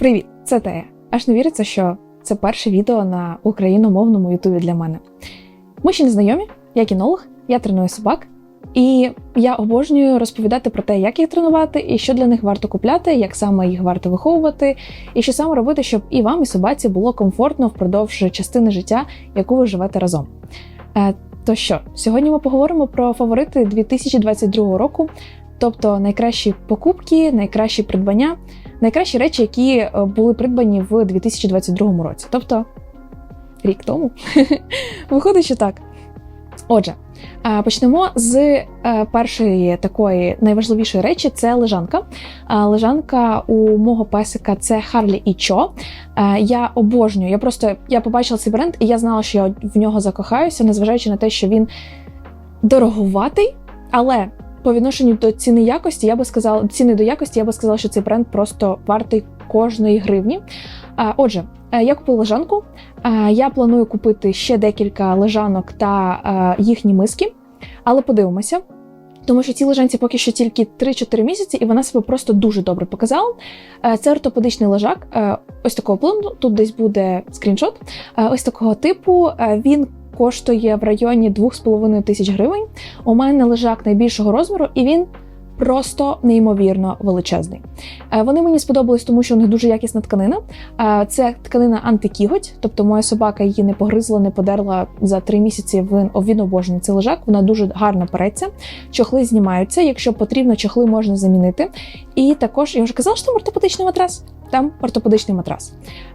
Привіт, це Тея. Аж не віриться, що це перше відео на україномовному ютубі для мене. Ми ще не знайомі, я кінолог, я треную собак, і я обожнюю розповідати про те, як їх тренувати, і що для них варто купляти, як саме їх варто виховувати, і що саме робити, щоб і вам, і собаці було комфортно впродовж частини життя, яку ви живете разом. Е, То що, сьогодні ми поговоримо про фаворити 2022 року, тобто найкращі покупки, найкращі придбання, найкращі речі, які е, були придбані в 2022 році, тобто рік тому. Виходить, що так. Отже, е, почнемо з е, першої такої найважливішої речі це лежанка. Лежанка у мого песика це Харлі і Чо. Я обожнюю. Я просто я побачила цей бренд, і я знала, що я в нього закохаюся, незважаючи на те, що він дороговатий, але по відношенню до ціни якості, я би сказала, ціни до якості, я би сказала, що цей бренд просто вартий кожної гривні. Отже, е, я купила лежанку. Я планую купити ще декілька лежанок та е, їхні миски, але подивимося. Тому що цій лежанці поки що тільки 3-4 місяці, і вона себе просто дуже добре показала. Е, Це ортопедичний лежак, ось такого плану. Тут десь буде скріншот. Ось такого типу. Він коштує в районі 2,5 тисяч гривень. У мене лежак найбільшого розміру, і він просто неймовірно величезний. Е, Вони мені сподобались, тому що у них дуже якісна тканина. Е, Це тканина антикіготь, тобто моя собака її не погризла, не подерла за три місяці. Він він обожнює цей лежак. Вона дуже гарно переться. Чохли знімаються. Якщо потрібно, чохли можна замінити. І також я вже казала, що там ортопедичний матрас. Там ортопедичний матрас.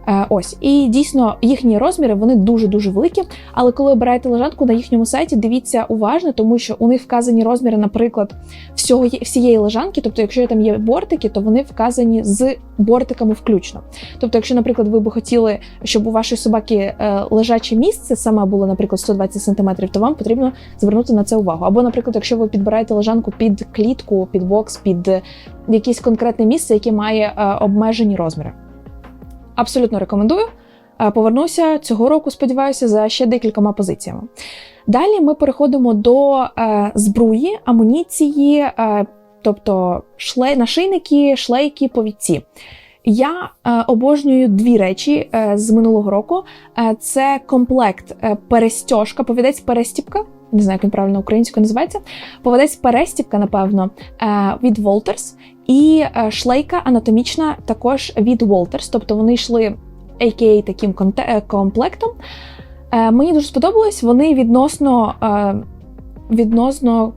Е, ось і дійсно їхні розміри вони дуже дуже великі. Але коли обираєте лежанку на їхньому сайті, дивіться уважно, тому що у них вказані розміри, наприклад, всього всієї лежанки. Тобто, якщо там є бортики, то вони вказані з бортиками включно. Тобто, якщо, наприклад, ви би хотіли, щоб у вашої собаки е, лежаче місце саме було, наприклад, 120 см, то вам потрібно звернути на це увагу. Або, наприклад, якщо ви підбираєте лежанку під клітку, під бокс, під якесь конкретне місце, яке має е, обмежені розміри. Абсолютно рекомендую. Е, Повернуся цього року, сподіваюся, за ще декількома позиціями. Далі ми переходимо до е, збруї, амуніції, тобто шлей, нашийники, шлейки, повідці. Я обожнюю дві речі з минулого року: це комплект перестьожка, повідець перестіпка. Не знаю, як він правильно українською називається. Поведець перестіпка, напевно, від Волтерс, і е, шлейка анатомічна також від Волтерс. Тобто вони йшли AKA таким е, комплектом. Е, Мені дуже сподобалось. Вони відносно, відносно,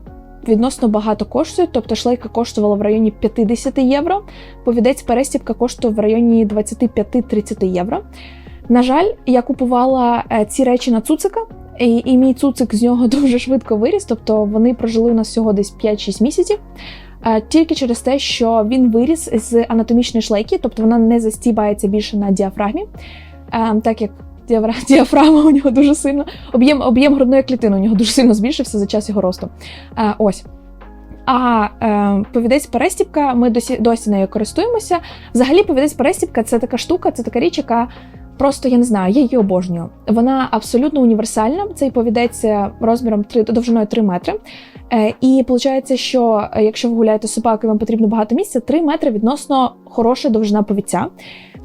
відносно багато коштують. Тобто шлейка коштувала в районі 50 євро. Повідець перестіпка коштує в районі 25-30 євро. На жаль, я купувала ці речі на цуцика, і, і мій цуцик з нього дуже швидко виріс. Тобто вони прожили у нас всього десь 5-6 місяців. Тільки через те, що він виріс з анатомічної шлейки, тобто вона не застібається більше на діафрагмі, так як діафра- діафрагма у нього дуже сильно, об'єм об'єм грудної клітини у нього дуже сильно збільшився за час його росту. Ось. А е, повідець перестіпка, ми досі досі нею користуємося. Взагалі, повідець перестіпка це така штука, це така річ, яка просто я не знаю, я її обожнюю. Вона абсолютно універсальна. Цей повідець е, розміром 3, довжиною 3 метри. Е, і виходить, що е, якщо ви гуляєте з собакою, вам потрібно багато місця, 3 метри відносно хороша довжина повідця.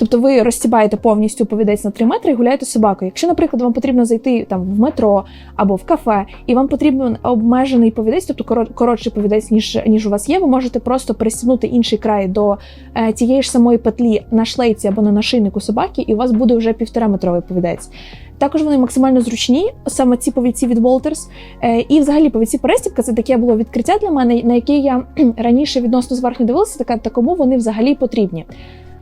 Тобто ви розстібаєте повністю повідець на 3 метри і гуляєте з собакою. Якщо, наприклад, вам потрібно зайти там в метро або в кафе, і вам потрібен обмежений повідець, тобто коротший повідець, ніж, ніж у вас є, ви можете просто перестібнути інший край до е, тієї ж самої петлі на шлейці або на нашийнику собаки, і у вас буде вже півтораметровий повідець. Також вони максимально зручні, саме ці повідці від Walters. Е, І взагалі повідці перестібка це таке було відкриття для мене, на яке я раніше відносно зверху дивилася, така та кому вони взагалі потрібні.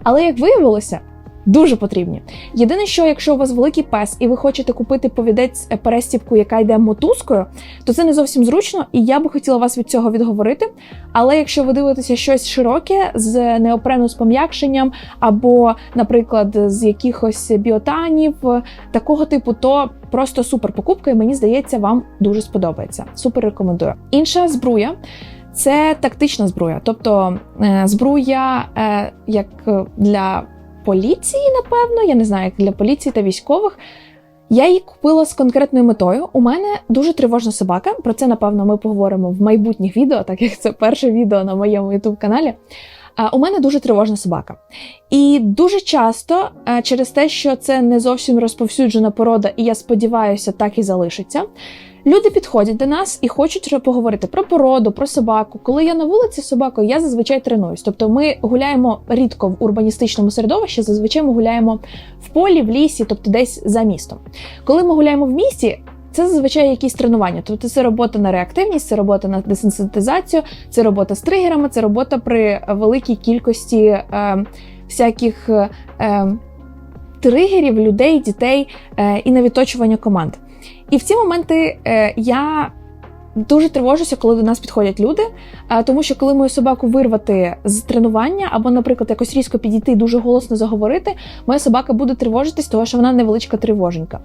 Але як виявилося, дуже потрібні. Єдине, що якщо у вас великий пес і ви хочете купити повідець е, перестібку, яка йде мотузкою, то це не зовсім зручно, і я би хотіла вас від цього відговорити. Але якщо ви дивитеся щось широке з неопрену з пом'якшенням, або, наприклад, з якихось біотанів, такого типу, то просто супер покупка, і мені здається, вам дуже сподобається. Супер рекомендую. Інша збруя. Це тактична збруя, тобто е, збруя е, як е, для поліції, напевно, я не знаю, як для поліції та військових. Я її купила з конкретною метою. У мене дуже тривожна собака. Про це, напевно, ми поговоримо в майбутніх відео, так як це перше відео на моєму youtube каналі Е, У мене дуже тривожна собака. І дуже часто, через те, що це не зовсім розповсюджена порода, і я сподіваюся, так і залишиться. Люди підходять до нас і хочуть поговорити про породу, про собаку. Коли я на вулиці з собакою, я зазвичай тренуюсь. Тобто ми гуляємо рідко в урбаністичному середовищі, зазвичай ми гуляємо в полі, в лісі, тобто десь за містом. Коли ми гуляємо в місті, це зазвичай якісь тренування. Тобто це робота на реактивність, це робота на десенситизацію, це робота з тригерами, це робота при великій кількості е, всяких е, тригерів, людей, дітей е, і на відточування команд. І в ці моменти е, я дуже тривожуся, коли до нас підходять люди. Е, тому що коли мою собаку вирвати з тренування, або, наприклад, якось різко підійти дуже голосно заговорити, моя собака буде тривожитись, тому що вона невеличка тривоженька.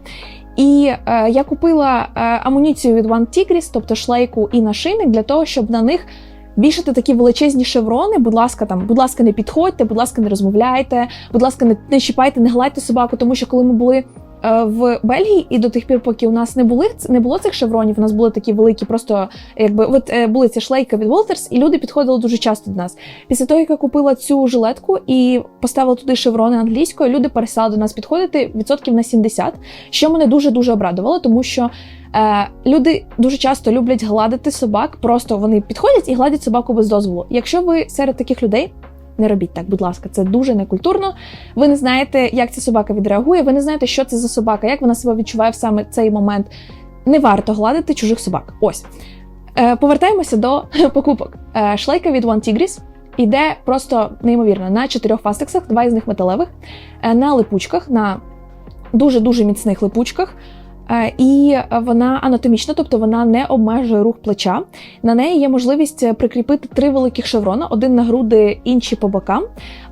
І е, я купила е, амуніцію від One Tigris, тобто шлейку і нашийник, для того, щоб на них вішати такі величезні шеврони. Будь ласка, там, будь ласка, не підходьте, будь ласка, не розмовляйте, будь ласка, не, не чіпайте, не гладьте собаку, тому що коли ми були. Е, В Бельгії і до тих пір, поки у нас не були не було цих шевронів, у нас були такі великі, просто якби от е, були ці шлейки від Волтерс, і люди підходили дуже часто до нас. Після того, як я купила цю жилетку і поставила туди шеврони англійською, люди перестали до нас підходити відсотків на 70, що мене дуже дуже обрадувало, тому що Е, Люди дуже часто люблять гладити собак, просто вони підходять і гладять собаку без дозволу. Якщо ви серед таких людей. Не робіть так, будь ласка, це дуже некультурно. Ви не знаєте, як ця собака відреагує, ви не знаєте, що це за собака, як вона себе відчуває в саме цей момент. Не варто гладити чужих собак. Ось. Е, Повертаємося до покупок. Е, Шлейка від One Tigris іде просто неймовірно на чотирьох фастексах, два із них металевих, е, на липучках, на дуже-дуже міцних липучках. Е, І вона анатомічна, тобто вона не обмежує рух плеча. На неї є можливість прикріпити три великих шеврона: один на груди, інші по бокам.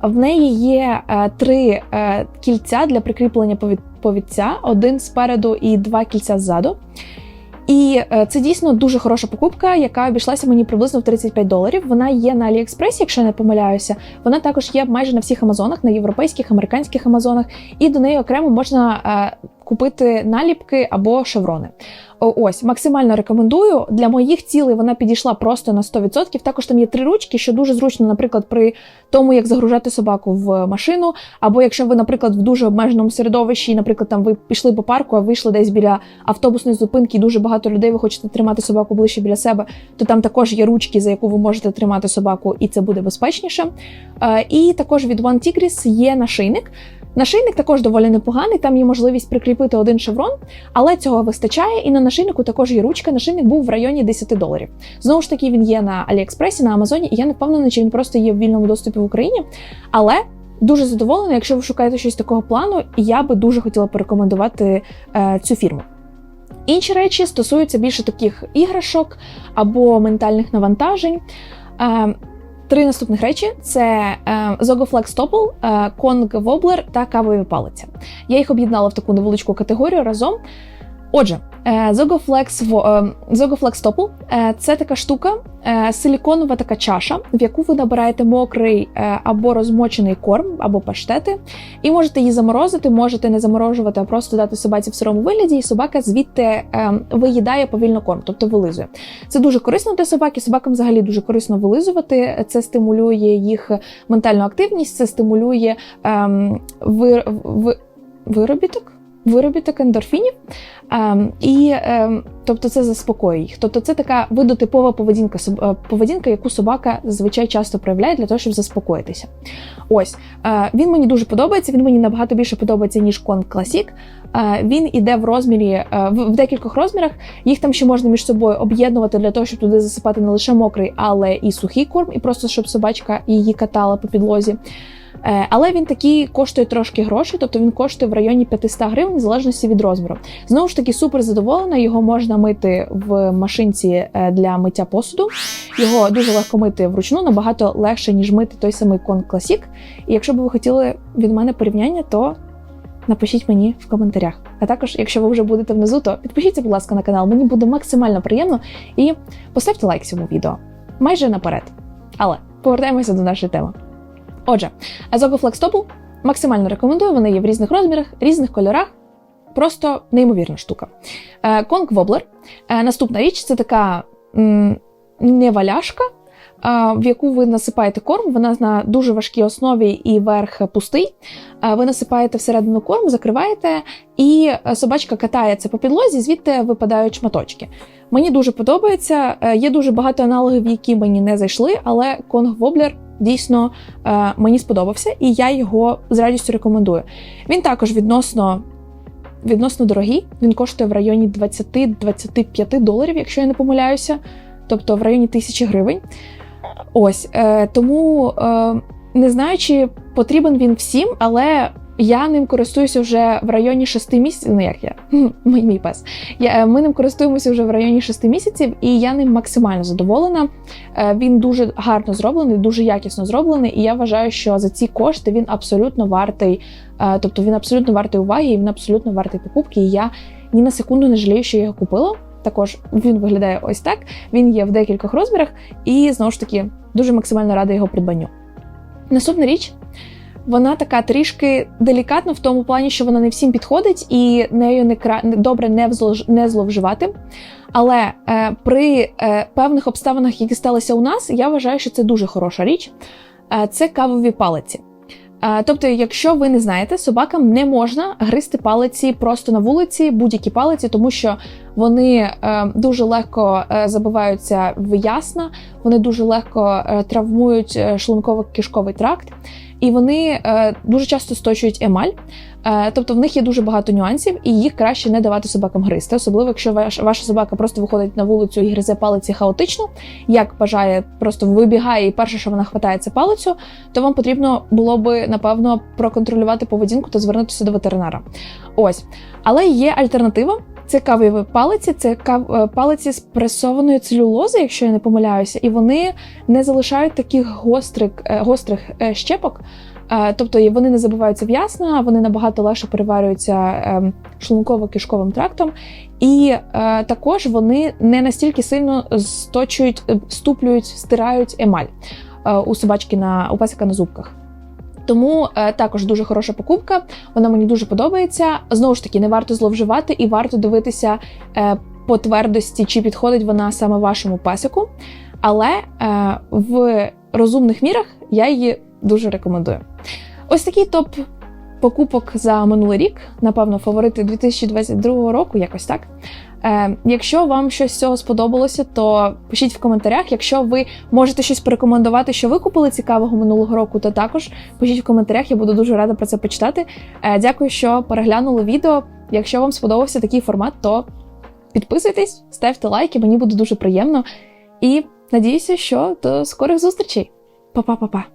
В неї є е, три е, кільця для прикріплення повід- повідця, один спереду і два кільця ззаду. І е, це дійсно дуже хороша покупка, яка обійшлася мені приблизно в 35 доларів. Вона є на Аліекспресі, якщо я не помиляюся. Вона також є майже на всіх Амазонах, на європейських, американських Амазонах, і до неї окремо можна е, купити наліпки або шеврони. Ось максимально рекомендую. Для моїх цілей вона підійшла просто на 100%. Також там є три ручки, що дуже зручно, наприклад, при тому, як загружати собаку в машину, або якщо ви, наприклад, в дуже обмеженому середовищі, наприклад, там ви пішли по парку, а вийшли десь біля автобусної зупинки, і дуже багато людей ви хочете тримати собаку ближче біля себе, то там також є ручки, за яку ви можете тримати собаку, і це буде безпечніше. Е, І також від One Tigris є нашийник. Нашийник також доволі непоганий, там є можливість прикріпити один шеврон, але цього вистачає. І на нашийнику також є ручка. Нашийник був в районі 10 доларів. Знову ж таки, він є на Аліекспресі, на Амазоні, і я не впевнена, чи він просто є в вільному доступі в Україні. Але дуже задоволена, якщо ви шукаєте щось такого плану, я би дуже хотіла порекомендувати е, цю фірму. Інші речі стосуються більше таких іграшок або ментальних навантажень. Е, Три наступних речі: це е, Zogoflex Topple, е, Kong Wobbler та кавові палиця. Я їх об'єднала в таку невеличку категорію разом. Отже, е, Zogoflex, е, Zogoflex Topple е, це така штука, силіконова така чаша, в яку ви набираєте мокрий або розмочений корм, або паштети, і можете її заморозити, можете не заморожувати, а просто дати собаці в сирому вигляді, і собака звідти виїдає повільно корм, тобто вилизує. Це дуже корисно для собаки. Собакам взагалі дуже корисно вилизувати. Це стимулює їх ментальну активність, це стимулює ем, ви, ви, виробіток. Виробіток ендорфінів, ем, і ем, тобто це заспокоює їх. Тобто це така видотипова поведінка, е, поведінка, яку собака зазвичай часто проявляє для того, щоб заспокоїтися. Ось е, він мені дуже подобається. Він мені набагато більше подобається ніж Kong Classic. Е, він іде в розмірі в декількох розмірах. Їх там ще можна між собою об'єднувати для того, щоб туди засипати не лише мокрий, але і сухий корм, і просто щоб собачка її катала по підлозі. Е, Але він такий коштує трошки грошей, тобто він коштує в районі 500 гривень, в залежності від розміру. Знову ж таки, супер задоволена. Його можна мити в машинці е, для миття посуду. Його дуже легко мити вручну, набагато легше, ніж мити той самий Kong Classic. І якщо б ви хотіли від мене порівняння, то напишіть мені в коментарях. А також, якщо ви вже будете внизу, то підпишіться, будь ласка, на канал. Мені буде максимально приємно і поставте лайк цьому відео. Майже наперед. Але повертаємося до нашої теми. Отже, Azogo Topple максимально рекомендую. Вони є в різних розмірах, різних кольорах. Просто неймовірна штука. Е, Kong Wobbler. Е, Наступна річ це така м, не валяшка, а, в яку ви насипаєте корм. Вона на дуже важкій основі і верх пустий. Ви насипаєте всередину корм, закриваєте, і е, собачка катається по підлозі, звідти випадають шматочки. Мені дуже подобається. Е, Є дуже багато аналогів, які мені не зайшли, але Конг Воблер дійсно е, мені сподобався, і я його з радістю рекомендую. Він також відносно. Відносно дорогий, він коштує в районі 20-25 доларів, якщо я не помиляюся, тобто в районі тисячі гривень. Ось е, тому е, не знаю, чи потрібен він всім, але я ним користуюся вже в районі 6 місяців. Ну як я мій, мій пес. Я, е, ми ним користуємося вже в районі 6 місяців, і я ним максимально задоволена. Е, він дуже гарно зроблений, дуже якісно зроблений, і я вважаю, що за ці кошти він абсолютно вартий. Е, тобто він абсолютно вартий уваги, і він абсолютно вартий покупки. І я ні на секунду не жалію, що я його купила. Також він виглядає ось так. Він є в декількох розмірах, і знову ж таки дуже максимально рада його придбанню. Наступна річ. Вона така трішки делікатна в тому плані, що вона не всім підходить і нею не кра... добре не, взлож... не зловживати. Але е, при е, певних обставинах, які сталися у нас, я вважаю, що це дуже хороша річ. Е, це кавові палиці. Тобто, якщо ви не знаєте, собакам не можна гризти палиці просто на вулиці, будь-які палиці, тому що вони е, дуже легко е, забиваються в ясна, вони дуже легко е, травмують е, шлунково-кишковий тракт, і вони дуже часто сточують емаль. Е, тобто в них є дуже багато нюансів, і їх краще не давати собакам гризти, особливо якщо ваш, ваша собака просто виходить на вулицю і гризе палиці хаотично, як бажає, просто вибігає, і перше, що вона хватає, це палицю, то вам потрібно було би напевно проконтролювати поведінку та звернутися до ветеринара. Ось, але є альтернатива. Це кавові палиці, це кав... е, палиці з пресованої целюлози, якщо я не помиляюся, і вони не залишають таких гострих, е, гострих щепок. Е, Тобто вони не забиваються в ясна, вони набагато легше переварюються е, шлунково-кишковим трактом, і е, також вони не настільки сильно сточують, е, ступлюють, стирають емаль у собачки на у песика на зубках. Тому е, також дуже хороша покупка. Вона мені дуже подобається. Знову ж таки, не варто зловживати і варто дивитися е, по твердості, чи підходить вона саме вашому песику. Але е, в розумних мірах я її дуже рекомендую. Ось такий топ покупок за минулий рік, напевно, фаворити 2022 року, якось так. Е, якщо вам щось з цього сподобалося, то пишіть в коментарях. Якщо ви можете щось порекомендувати, що ви купили цікавого минулого року, то також пишіть в коментарях, я буду дуже рада про це почитати. Е, дякую, що переглянули відео. Якщо вам сподобався такий формат, то підписуйтесь, ставте лайки, мені буде дуже приємно. І надіюся, що до скорих зустрічей. Па-па-па-па!